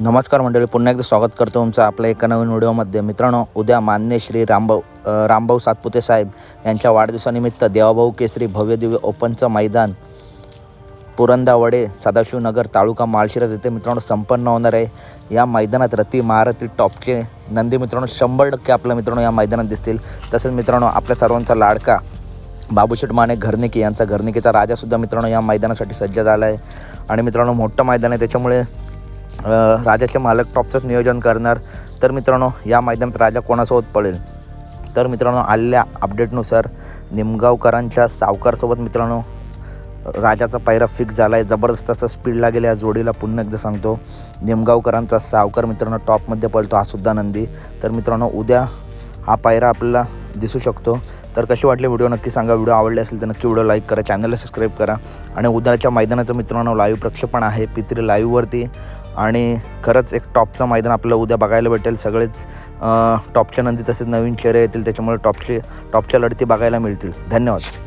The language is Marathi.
नमस्कार मंडळी पुन्हा एकदा स्वागत करतो तुमचं आपल्या एका नवीन व्हिडिओमध्ये. मित्रांनो उद्या मान्य श्री रामभाऊ रामभाऊ सातपुते साहेब यांच्या वाढदिवसानिमित्त देवाभाऊ केसरी भव्य दिव्य ओपनचं मैदान पुरंदावडे सदाशिवनगर तालुका माळशिरस येथे मित्रांनो संपन्न होणार आहे. या मैदानात रती महारथी टॉपचे नंदी मित्रांनो शंभर टक्के आपल्या मित्रांनो या मैदानात दिसतील. तसेच मित्रांनो आपल्या सर्वांचा लाडका बाबूशेठ माने घरनिकी यांचा घरनिकीचा राजासुद्धा मित्रांनो या मैदानासाठी सज्ज झाला आहे. आणि मित्रांनो मोठं मैदान आहे. त्याच्यामुळे राजाचे मालक टॉपचंच नियोजन करणार. तर मित्रांनो या मैदानात राजा कोणासोबत पडेल तर मित्रांनो आलेल्या अपडेटनुसार निमगावकरांच्या सावकारसोबत मित्रांनो राजाचा पायरा फिक्स झाला आहे जबरदस्त असा स्पीड लागेल या जोडीला पुन्हा एकदा सांगतो. निमगावकरांचा सावकार मित्रांनो टॉपमध्ये पळतो हा सुद्धा नंदी तर मित्रांनो उद्या हा पायरा आपल्याला दिसू शकतो. तर कसे वाटले व्हिडिओ नक्की सांगा. व्हिडिओ आवडले असेल तर नक्की व्हिडिओ लाईक करा चॅनलला सबस्क्राईब करा. आणि उद्याच्या मैदानाचं मित्रांनो लाईव्ह प्रक्षेपण आहे पित्री लाईव्हवरती आणि खरंच एक टॉपचं मैदान आपल्याला उद्या बघायला भेटेल. सगळेच टॉपच्या नंदी तसेच नवीन चेहरे येतील. त्याच्यामुळे टॉपचे टॉपच्या लढती बघायला मिळतील. धन्यवाद.